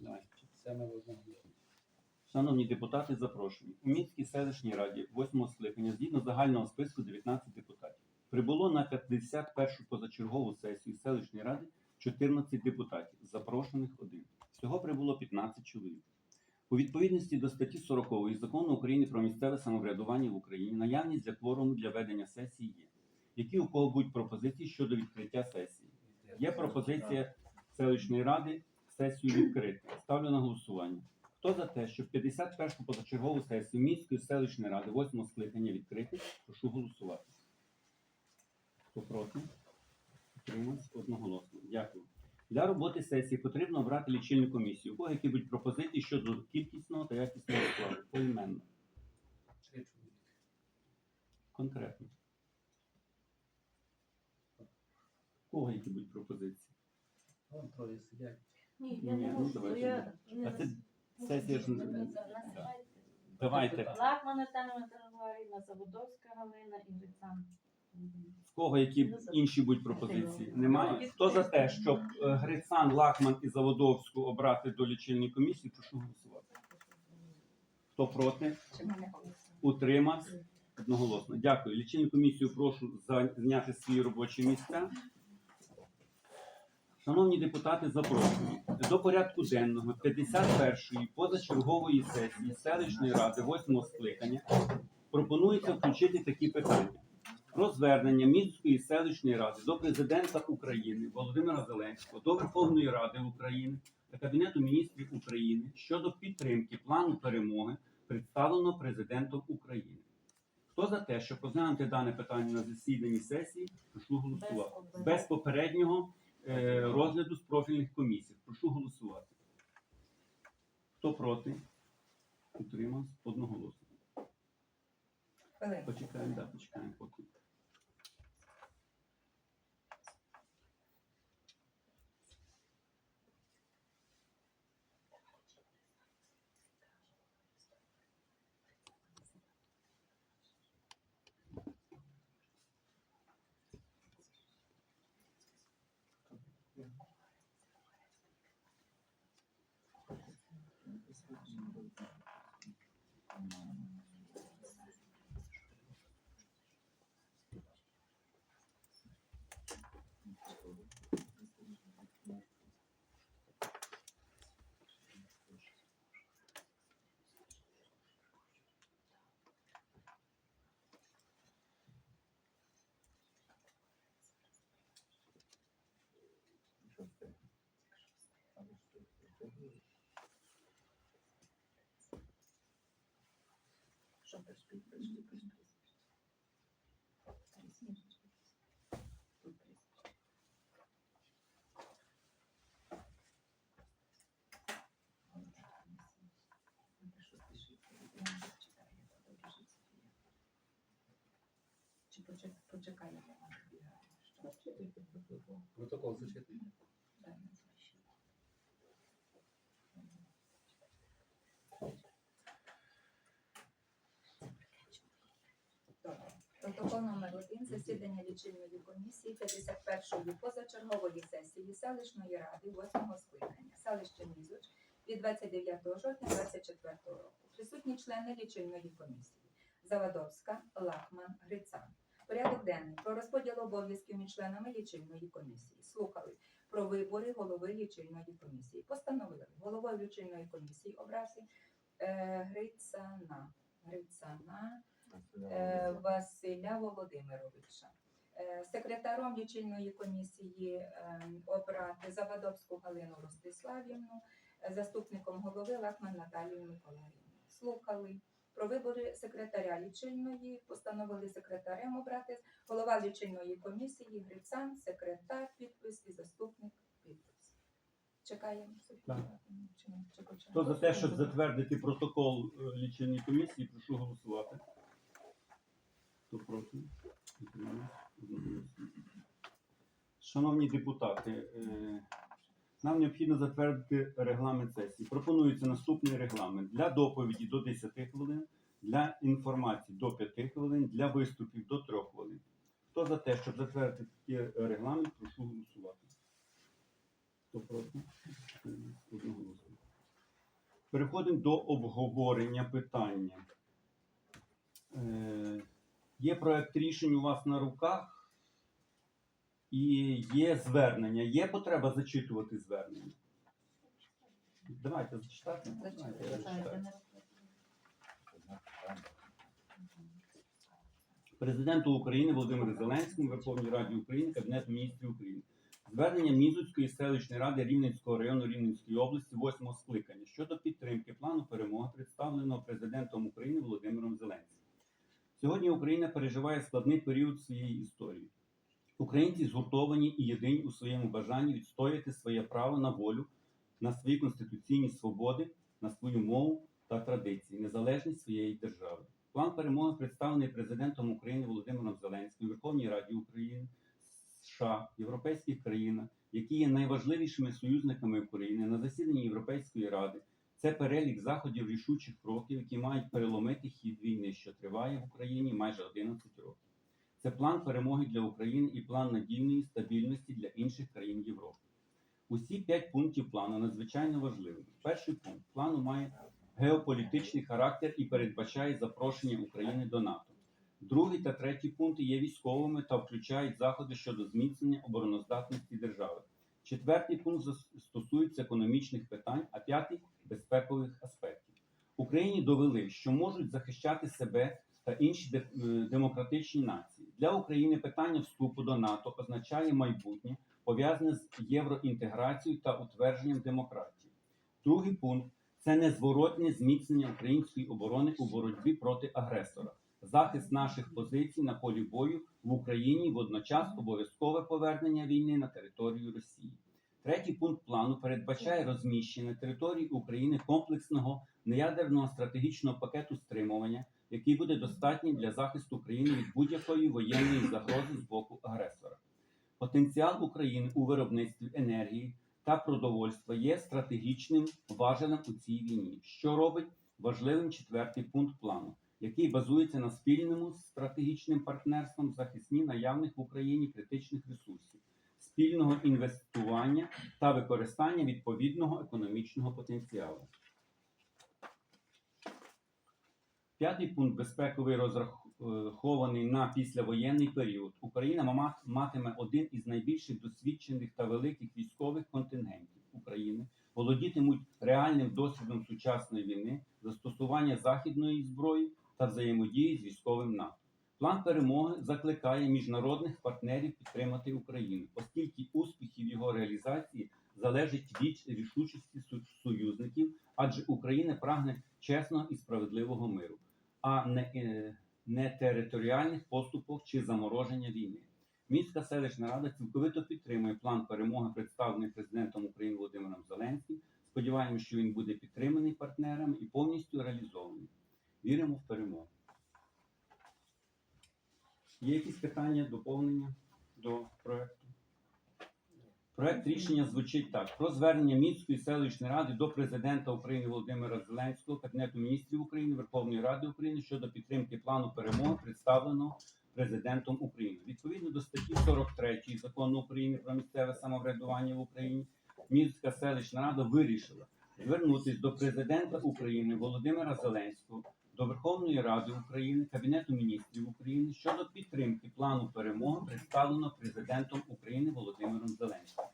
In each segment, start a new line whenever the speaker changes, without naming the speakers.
Давай.
Це.
Шановні депутати, запрошені. У Мінській селищній раді 8 скликання згідно загального списку 19 депутатів. Прибуло на 51-шу позачергову сесію селищної ради 14 депутатів, запрошених один. Всього прибуло 15 чоловік. У відповідності до статті 40 закону України про місцеве самоврядування в Україні наявність для кворуму для ведення сесії є. Які у кого будуть пропозиції щодо відкриття сесії? Є пропозиція селищної ради сесію відкрити. Ставлю на голосування. Хто за те, щоб 51-ту позачергову сесію міської селищної ради 8 скликання відкрити, прошу голосувати. Хто проти? Утримався одноголосно. Дякую. Для роботи сесії потрібно обрати лічильну комісію. У кого які будуть пропозиції щодо кількісного та якісного складу? Поіменно. Конкретно. У кого які будуть пропозиції?
Вон троє сидять.
Ні, я
Ні,
не
ну,
можу,
давайте.
я не
А це
Ну,
сесія ж Да. Давайте.
Лакман Наталя Миколаївна, Заводовська Галина і Грицан.
В кого які інші будуть пропозиції? Немає. Хто за те, щоб е, Грицан, Лахман і Заводовську обрати до лічильної комісії, прошу голосувати. Хто проти? Утримався? Одноголосно. Дякую. Лічильну комісію прошу зайняти свої робочі місця. Шановні депутати, запрошую до порядку денного 51-ї позачергової сесії селищної ради 8 скликання пропонується включити такі питання. Про звернення міської селищної ради до президента України Володимира Зеленського, до Верховної Ради України та Кабінету міністрів України щодо підтримки плану перемоги, представленого президентом України. Хто за те, щоб розглянути дане питання на засіданні сесії, прошу голосувати. Без попереднього розгляду з профільних комісій. Прошу голосувати. Хто проти? Утримався одноголосно. Почекаємо, да, почекаємо поки.
Чи почек- почекаємо?
Протокол зачитати.
Добре. Протокол номер один засідання лічильної комісії 51-ї позачергової сесії селищної ради 8 скликання селище Мізоч від 29 жовтня 24 року. Присутні члени лічильної комісії Завадовська, Лахман, Грицан. Порядок денний про розподіл обов'язків між членами лічильної комісії. Слухали про вибори голови лічильної комісії. Постановили головою лічильної комісії обрався е, Грицана. Грицана. Е, Василя Володимировича. Е, Секретаром лічильної комісії е, обрати Завадовську Галину Ростиславівну, е, заступником голови Лахман Наталію Миколаївну. Слухали про вибори секретаря лічильної, постановили секретарем обрати голова лічильної комісії Грицан, секретар, підпис і заступник підпис. Чекаємо.
Хто за те, щоб затвердити протокол лічильної комісії, прошу голосувати. Хто проти? Шановні депутати, е, нам необхідно затвердити регламент сесії. Пропонується наступний регламент для доповіді до 10 хвилин, для інформації до 5 хвилин, для виступів до 3 хвилин. Хто за те, щоб затвердити такий регламент, прошу голосувати. Хто проти? Переходимо до обговорення питання. Є проект рішень у вас на руках і є звернення. Є потреба зачитувати звернення? Давайте зачитати. Давайте, я зачитаю. Президенту України Володимиру Зеленському, Верховній Раді України, Кабінету міністрів України. Звернення Мізуцької селищної ради Рівненського району Рівненської області, 8 скликання щодо підтримки плану перемоги, представленого президентом України Володимиром Зеленським. Сьогодні Україна переживає складний період своєї історії. Українці згуртовані і єдині у своєму бажанні відстояти своє право на волю, на свої конституційні свободи, на свою мову та традиції, незалежність своєї держави. План перемоги представлений президентом України Володимиром Зеленським, Верховній Раді України, США, європейських країнах, які є найважливішими союзниками України на засіданні Європейської ради. Це перелік заходів рішучих кроків, які мають переломити хід війни, що триває в Україні майже 11 років. Це план перемоги для України і план надійної стабільності для інших країн Європи. Усі п'ять пунктів плану надзвичайно важливі. Перший пункт плану має геополітичний характер і передбачає запрошення України до НАТО. Другий та третій пункти є військовими та включають заходи щодо зміцнення обороноздатності держави. Четвертий пункт стосується економічних питань, а п'ятий безпекових аспектів. Україні довели, що можуть захищати себе та інші е, демократичні нації. Для України питання вступу до НАТО означає майбутнє, пов'язане з євроінтеграцією та утвердженням демократії. Другий пункт це незворотне зміцнення української оборони у боротьбі проти агресора, захист наших позицій на полі бою в Україні, водночас обов'язкове повернення війни на територію Росії. Третій пункт плану передбачає розміщення на території України комплексного неядерного стратегічного пакету стримування, який буде достатнім для захисту України від будь-якої воєнної загрози з боку агресора. Потенціал України у виробництві енергії та продовольства є стратегічним важелем у цій війні, що робить важливим четвертий пункт плану, який базується на спільному стратегічним партнерством в захисті наявних в Україні критичних ресурсів, спільного інвестування та використання відповідного економічного потенціалу. П'ятий пункт безпековий розрахований на післявоєнний період. Україна матиме один із найбільших досвідчених та великих військових контингентів України, володітимуть реальним досвідом сучасної війни, застосування західної зброї та взаємодії з військовим НАТО. План перемоги закликає міжнародних партнерів підтримати Україну, оскільки успіхів його реалізації залежить від рішучості союзників, адже Україна прагне чесного і справедливого миру, а не, е, не територіальних поступок чи замороження війни. Міська селищна рада цілковито підтримує план перемоги, представлений президентом України Володимиром Зеленським. Сподіваємося, що він буде підтриманий партнерами і повністю реалізований. Віримо в перемогу. Є якісь питання, доповнення до проекту? Проект рішення звучить так: про звернення Мінської селищної ради до президента України Володимира Зеленського, Кабінету міністрів України, Верховної Ради України щодо підтримки плану перемоги, представленого президентом України. Відповідно до статті 43 закону України про місцеве самоврядування в Україні, Мінська селищна рада вирішила звернутися до президента України Володимира Зеленського до Верховної Ради України, Кабінету міністрів України щодо підтримки плану перемоги, представленого президентом України Володимиром Зеленським.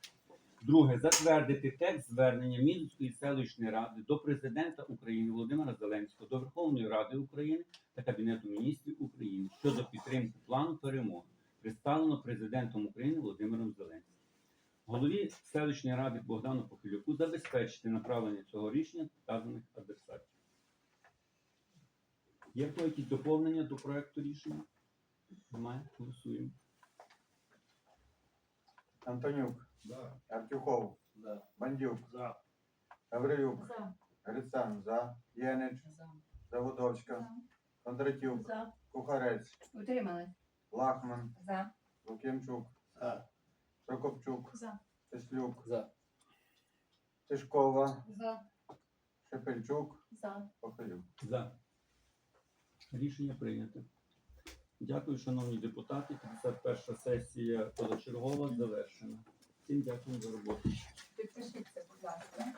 Друге, затвердити текст звернення Мінської селищної ради до президента України Володимира Зеленського, до Верховної Ради України та Кабінету міністрів України щодо підтримки плану перемоги, представленого президентом України Володимиром Зеленським. Голові селищної ради Богдану Похилюку забезпечити направлення цього рішення вказаних. Є в якісь доповнення до проекту рішення? Немає? Голосуємо.
Антонюк,
Да.
Артюхов,
Да.
Бандюк,
За.
Гаврилюк,
За.
Грицан, за, Янич,
За.
Заводовська, Кондратюк,
За.
Кухарець,
Утримались.
Лахман,
За.
Лук'янчук,
За.
Прокопчук,
За.
Теслюк,
За.
Тишкова,
За.
Шепельчук,
За.
Похилюк.
За. Рішення прийнято. Дякую, шановні депутати. 51 сесія позачергова завершена. Всім дякую за роботу.
Підпишіться, будь ласка.